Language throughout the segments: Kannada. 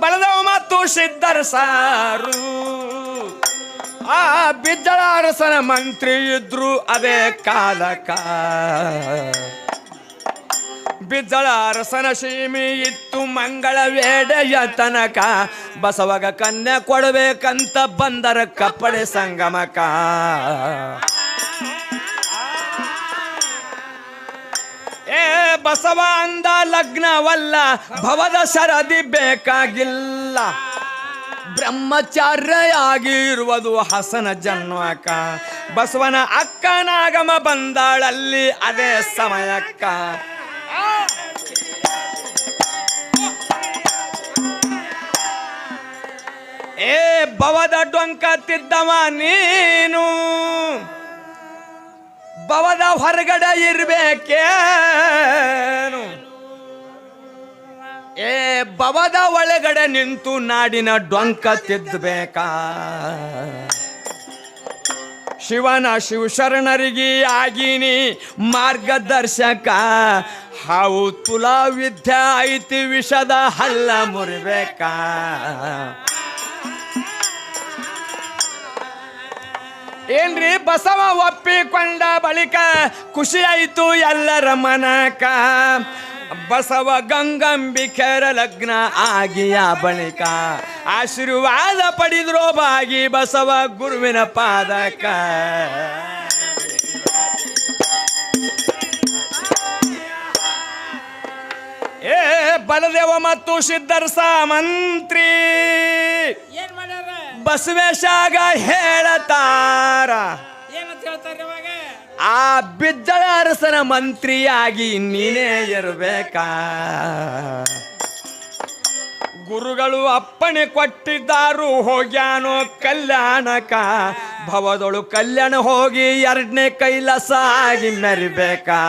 ಬಲದೇವ ಮತ್ತು ಸಿದ್ಧರ ಸಾರು. ಆ ಬಿದ್ದಳ ಅರಸನ ಮಂತ್ರಿ ಇದ್ರು ಅದೇ ಕಾಲಕ. ಬಿದ್ದಳ ಅರಸನ ಸೀಮಿ ಇತ್ತು ಮಂಗಳ ವೇಡೆಯ ತನಕ. ಬಸವಗ ಕನ್ಯಾ ಕೊಡಬೇಕಂತ ಬಂದರ ಕಪ್ಪಳೆ ಸಂಗಮಕ. ಬಸವ ಅಂದ ಲಗ್ನವಲ್ಲ, ಭವದ ಸರದಿ ಬೇಕಾಗಿಲ್ಲ. ಬ್ರಹ್ಮಚಾರ್ಯಾಗಿರುವುದು ಹಸನ ಜನ್ಮಕ. ಬಸವನ ಅಕ್ಕನಾಗಮ ಬಂದಾಳಲ್ಲಿ ಅದೇ ಸಮಯಕ್ಕ. ಏ ಭವದ ಡೊಂಕ ತಿದ್ದವ ನೀನು ಭವದ ಹೊರಗಡೆ ಇರಬೇಕೇನು? ಏ, ಭವದ ಒಳಗಡೆ ನಿಂತು ನಾಡಿನ ಡೊಂಕ ತಿದ್ದಬೇಕಾ ಶಿವನ ಶಿವಶರಣರಿಗೆ ಆಗಿನಿ ಮಾರ್ಗದರ್ಶಕ. ಹಾವು ತುಲಾ ವಿದ್ಯೆ ಐತಿ ವಿಷದ ಹಲ್ಲ ಮುರಿಬೇಕಾ? ಏನ್ರಿ ಬಸವ ಒಪ್ಪಿಕೊಂಡ ಬಳಿಕ ಖುಷಿ ಆಯಿತು ಎಲ್ಲರ ಮನಕ. ಬಸವ ಗಂಗಂಬಿಕೆರ ಲಗ್ನ ಆಗಿಯ ಬಳಿಕ ಆಶೀರ್ವಾದ ಪಡೆದ್ರೋ ಬಾಗಿ ಬಸವ ಗುರುವಿನ ಪಾದಕ. ಏ ಬಲದೇವ ಮತ್ತು ಸಿದ್ಧರ್ಸ ಮಂತ್ರಿ ಬಸವೇಶಾಗ ಹೇಳತಾರ. ಆ ಬಿದ್ದಳ ಅರಸನ ಮಂತ್ರಿಯಾಗಿ ನೀನೇ ಇರಬೇಕಾ. ಗುರುಗಳು ಅಪ್ಪಣೆ ಕೊಟ್ಟಿದ್ದಾರು, ಹೋಗ್ಯಾನೋ ಕಲ್ಯಾಣಕ. ಭವದೊಳು ಕಲ್ಯಾಣ ಹೋಗಿ ಎರಡನೇ ಕೈಲಾಸ ಆಗಿ ಮೆರಿಬೇಕಾ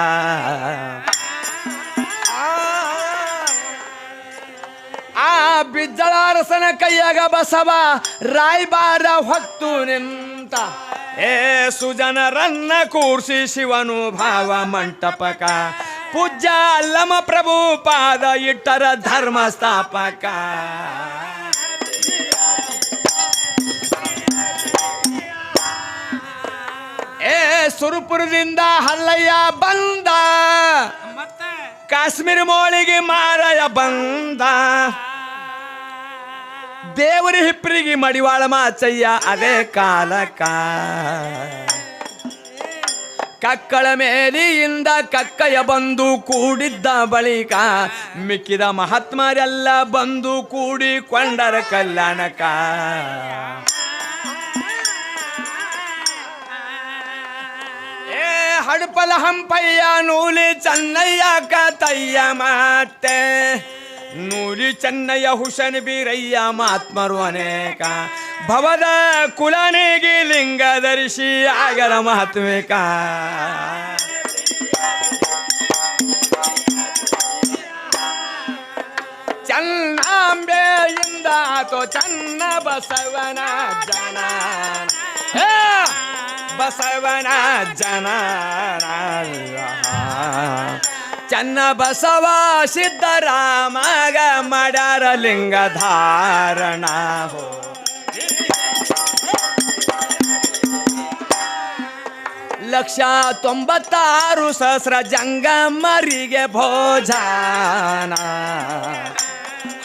ಬಿದ್ದಳ ಅರಸನ ಕೈಯಾಗ ಬಸವ ರಾಯಬಾರ ಹೊತ್ತು ನಿಂತ. ಏ ಸುಜನರನ್ನ ಕೂರ್ಸಿ ಶಿವನು ಭಾವ ಮಂಟಪಕ. ಪೂಜ್ಯ ಅಲ್ಲಮ ಪ್ರಭು ಪಾದ ಇಟ್ಟರ ಧರ್ಮ ಸ್ಥಾಪಕ. ಏ ಸುರುಪುರದಿಂದ ಹಲ್ಲಯ್ಯ ಬಂದ. ಕಾಶ್ಮೀರ ಮೋಳಿಗೆ ಮಾರಯ ಬಂದ. ದೇವರ ಹಿಪ್ಪರಿಗೆ ಮಡಿವಾಳ ಮಾಚಯ್ಯ, ಅದೇ ಕಾಲಕ ಕಕ್ಕಳ ಮೇಲಿಯಿಂದ ಕಕ್ಕಯ ಬಂದು ಕೂಡಿದ್ದ ಬಳಿಕ ಮಿಕ್ಕಿದ ಮಹಾತ್ಮರೆಲ್ಲ ಬಂದು ಕೂಡಿಕೊಂಡರ ಕಲ್ಯಾಣಕ ಏ ಹಡಪಲ ಹಂಪಯ್ಯ ನೂಲಿ ಚೆನ್ನಯ್ಯ ಕತಯ್ಯ ಮಾತೆ. ನೂಲಿ ಚೆನ್ನಯ್ಯ ಹುಷನ್ ಬೀರಯ್ಯ ಮಾತ್ಮರು ಅನೇಕ ಭವದ ಕುಲನೆಗೆ ಲಿಂಗ ಧರಿಸಿ ಆಗರ ಮಹಾತ್ಮಿಕ ಚನ್ನಾಂಬೆಯಿಂದ ಆತೋ ಚನ್ನ ಬಸವನ ಜನ ಹೇ! ಬಸವನ ಜನ ಚನ್ನ ಬಸವ ಸಿದ್ದರಾಮಗ ಮಾಡ್ಯಾರ ಲಿಂಗ ಧಾರಣ ಹೋ. ಲಕ್ಷ ತೊಂಬತ್ತಾರು ಸಹಸ್ರ ಜಂಗಮರಿಗೆ ಭೋಜನ.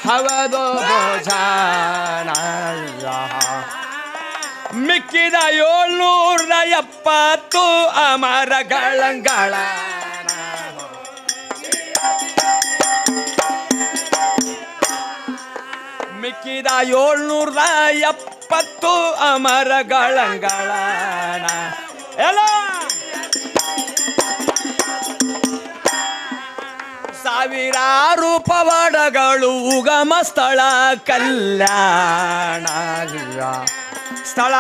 ಹವದು ಭೋಜನ. ಮಿಕ್ಕಿದ ಏಳ್ನೂರ ಎಪ್ಪತ್ತು ಅಮರಗಳಂಗಳ ಮಿಕ್ಕಿದ ಏಳ್ನೂರ ಎಪ್ಪತ್ತು ಅಮರಗಳಂಗಳನ. ಎಲ್ಲ! ಸಾವಿರಾರು ಪವಾಡಗಳು ಉಗಮ ಸ್ಥಳ ಕಲ್ಯಾಣ ಸ್ಥಳ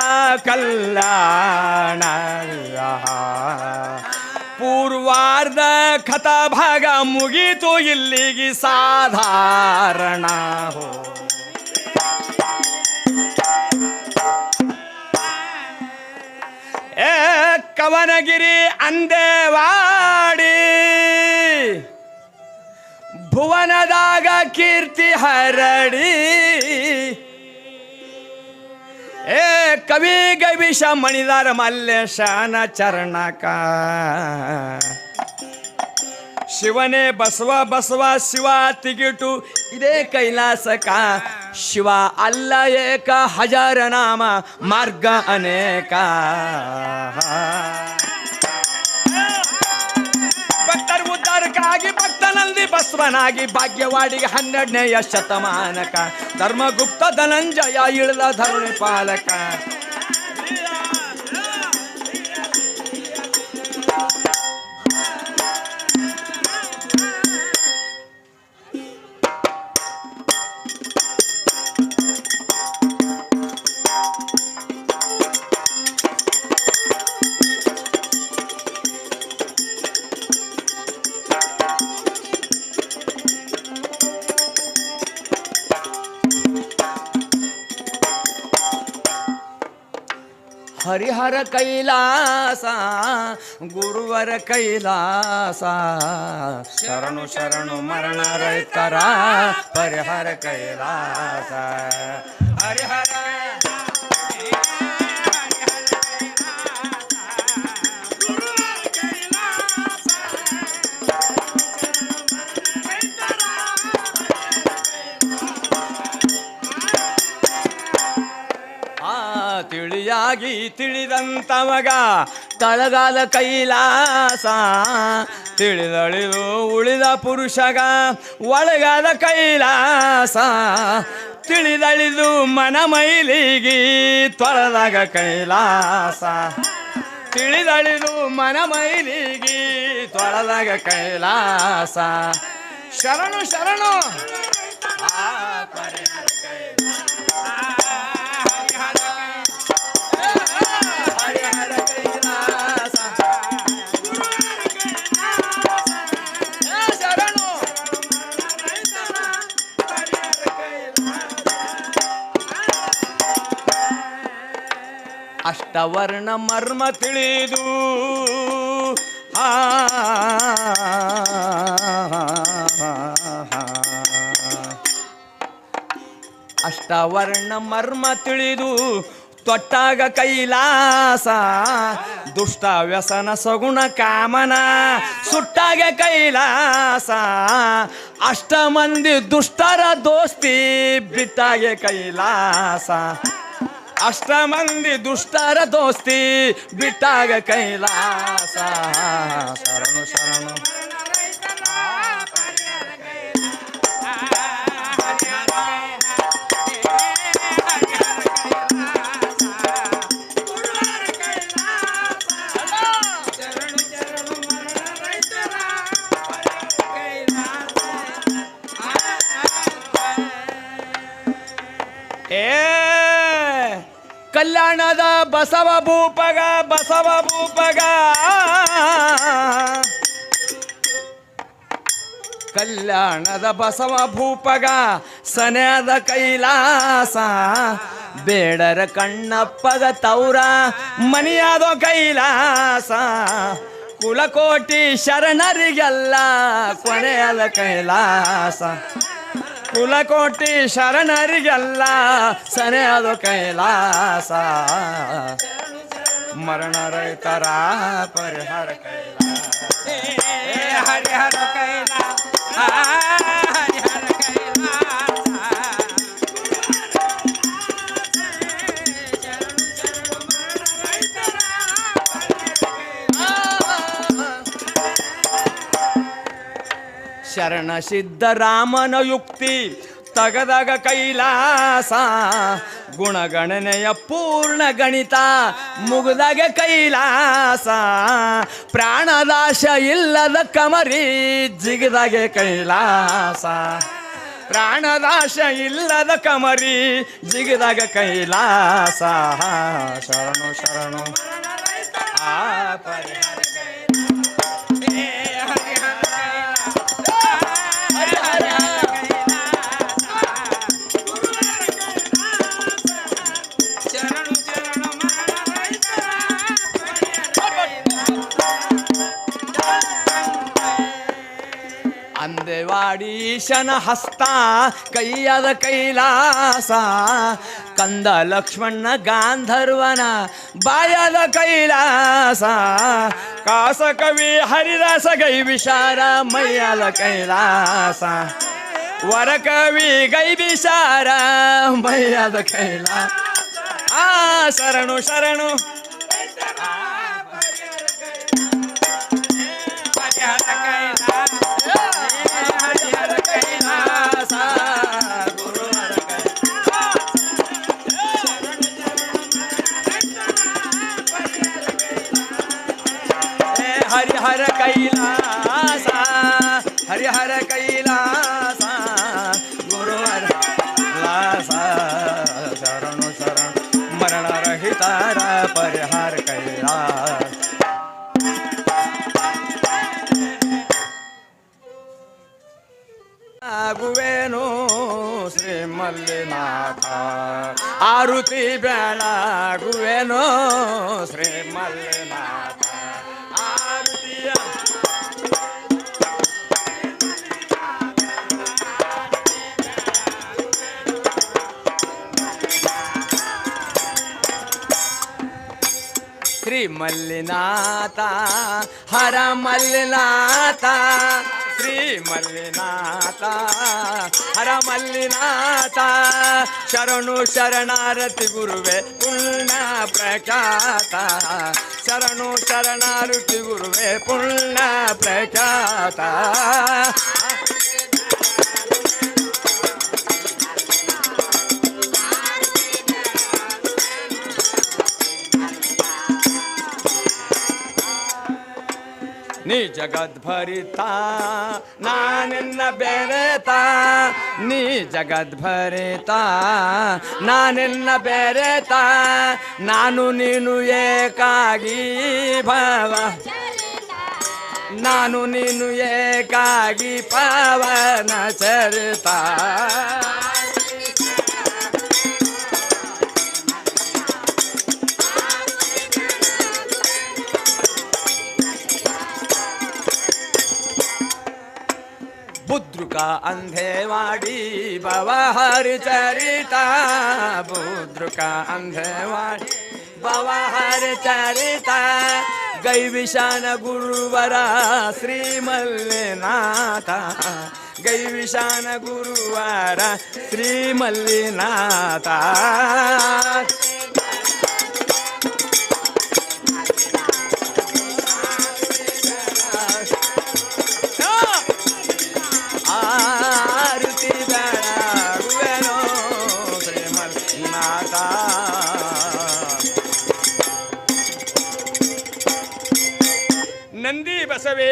ಕಲ್ಯಾಣ ಪೂರ್ವಾರ್ಧ ಕಥಾ ಭಾಗ ಮುಗಿತು ಇಲ್ಲಿಗೆ ಸಾಧಾರಣ ಹೋ. ಏ ಕವನಗಿರಿ ಅಂದೇವಾಡಿ. ಭುವನದಾಗ ಕೀರ್ತಿ ಹರಡಿ. ಏ ಕವಿ ಗವಿಷ ಮಣಿದಾರ ಮಲ್ಲೇಶನ ಚರಣಕ. ಶಿವನೇ ಬಸವ ಬಸವ ಶಿವ ತಿಗಿಟು, ಇದೇ ಕೈಲಾಸಕ. ಶಿವ ಅಲ್ಲ ಏಕ ಹಜಾರ ನಾಮ, ಮಾರ್ಗ ಅನೇಕ. ಭಕ್ತರ ಉದ್ಧಾರಕ್ಕಾಗಿ ಭಕ್ತನಲ್ಲಿ ಬಸವನಾಗಿ ಭಾಗ್ಯವಾಡಿಗೆ ಹನ್ನೆರಡನೆಯ ಶತಮಾನಕ. ಧರ್ಮಗುಪ್ತ ಧನಂಜಯ, ಇಳಿದ ಧರಣಿ ಪಾಲಕ. ಹರಿಹರ ಕೈಲಾಸ ಗುರುವರ ಕೈಲಾಸ ಶರಣು ಶರಣು ಮರಣ ರೈತರ ಪರಿಹರ ಕೈಲಾಸ ತಿಳಿಯಾಗಿ ತಿಳಿದಂತವಗ ತಳಗಾದ ಕೈಲಾಸ. ತಿಳಿದಳಿದು ಉಳಿದ ಪುರುಷಗ ಒಳಗಾದ ಕೈಲಾಸ. ತಿಳಿದಳಿದು ಮನ ಮೈಲಿಗಿ ತೊಳೆದಾಗ ಕೈಲಾಸ. ತಿಳಿದಳಿದು ಮನ ಮೈಲಿಗಿ ತೊಳೆದಾಗ ಕೈಲಾಸ. ಶರಣು ಶರಣು. ಅಷ್ಟವರ್ಣ ಮರ್ಮ ತಿಳಿದು ಆ ಅಷ್ಟವರ್ಣ ಮರ್ಮ ತಿಳಿದು ತೊಟ್ಟಾಗ ಕೈಲಾಸ, ದುಷ್ಟ ವ್ಯಸನ ಸಗುಣ ಕಾಮನ ಸುಟ್ಟಾಗ ಕೈಲಾಸ, ಅಷ್ಟ ಮಂದಿ ದುಷ್ಟರ ದೋಸ್ತಿ ಬಿಟ್ಟಾಗೆ ಕೈಲಾಸ. ಅಷ್ಟ ಮಂದಿ ದುಷ್ಟರ ದೋಸ್ತಿ ಬಿಟ್ಟಾಗ ಕೈಲಾಸ. ಶರಣು ಶರಣು. ಬಸವ ಭೂಪಗ ಬಸವ ಭೂಪಗ. ಕಲ್ಯಾಣದ ಬಸವ ಭೂಪಗ, ಸನ್ಯಾದ ಕೈಲಾಸ. ಬೇಡರ ಕಣ್ಣಪ್ಪಗ ತೌರ, ಮನಿಯಾದ ಕೈಲಾಸ. ಕುಲಕೋಟಿ ಶರಣರಿಗೆಲ್ಲ ಕೊನೆಯದ ಕೈಲಾಸ. ಕುಲಕೋಟಿ ಶರಣರಿಗೆಲ್ಲ ಸನೆಯದು ಕೈಲಾಸ. ಮರಣ ರೈತರ ಪರಿಹಾರ ಕೈಲಾಸ. ಹರಿಹರ ಕೈಲಾಸ. ಶರಣ ಸಿದ್ಧರಾಮನ ಯುಕ್ತಿ. ತಗದಾಗ ಕೈಲಾಸ, ಗುಣಗಣನೆಯ ಪೂರ್ಣ ಗಣಿತ. ಮುಗಿದಾಗ ಕೈಲಾಸ, ಪ್ರಾಣದಾಶ ಇಲ್ಲದ ಕಮರಿ, ಜಿಗಿದಾಗೆ ಕೈಲಾಸ. ಪ್ರಾಣದಾಶ ಇಲ್ಲದ ಕಮರಿ, ಜಿಗಿದಾಗ ಕೈಲಾಸ. ಶರಣು ಶರಣು. ಆ ಪರಿಹಾರ. ಕಾಡೀಶನ ಹಸ್ತ, ಕೈಯದ ಕೈಲಾಸ, ಕಂದ ಲಕ್ಷ್ಮಣ ಗಾಂಧರ್ವನ ಬಾಯದ ಕೈಲಾಸ, ಕಾಸ ಕವಿ ಹರಿದಾಸ ಗೈ ವಿಶಾರ ಮೈಯದ ಕೈಲಾಸ, ವರ ಕವಿ ಗೈ ವಿಶಾರ ಮೈಯದ ಕೈಲಾಸ. ಆ, ಶರಣು ಶರಣು. ಆಗುವೇನು ಶ್ರೀ ಮಲ್ಲಿನಾಥ ಆರುತಿ ಬೆಳಗುವೇನು ಶ್ರೀ ಮಲ್ಲಿನಾಥ ಆರುತಿಯ ಶ್ರೀ ಮಲ್ಲಿನಾಥ ಹರ ಮಲ್ಲಿನಾಥ ಶ್ರೀ ಮಲ್ಲಿನಾಥ ಹರ ಮಲ್ಲಿನಾಥ ಶರಣು ಶರಣಾರತಿ ಗುರುವೆ ಪುಣ್ಯ ಪ್ರಖ್ಯಾತ ಶರಣು ಶರಣಾರತಿ ಗುರುವೆ ಪುಣ್ಯ ಪ್ರಖ್ಯಾತ ನೀ ಜಗದ್ಭರಿತ ನಾನಿನ್ನ ಬೆರೆತ. ನೀ ಜಗದ್ಭರಿತ ನಾನಿನ್ನ ಬೆರೆತ. ನಾನು ನೀನು ಏಕಾಗಿ ಭವ. ನಾನು ನೀನು ಏಕಾಗಿ ಪವನ ಚರಿತ. ಬುದ್ರುಕ ಅಂಧೇವಾಡಿ ಭವಹರಿ ಚರಿತ ಬುದ್ರುಕ ಅಂಧೇವಾಡಿ ಭವಹರಿ ಚರಿತ ಗೈ ವಿಶಾನ ಗುರುವರ ಶ್ರೀ ಮಲ್ಲಿನಾಥ ಗೈ ವಿಶಾನ ಗುರುವರ ಶ್ರೀ ಮಲ್ಲಿನಾಥ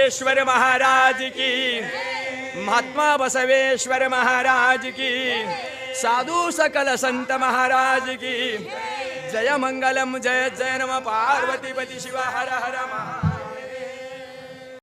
बसवेश्वर महाराज की। महात्मा बसवेश्वर महाराज की। साधु सकल संत महाराज की। जय मंगलम, जय जय नम, पार्वती पति शिव, हर हर महा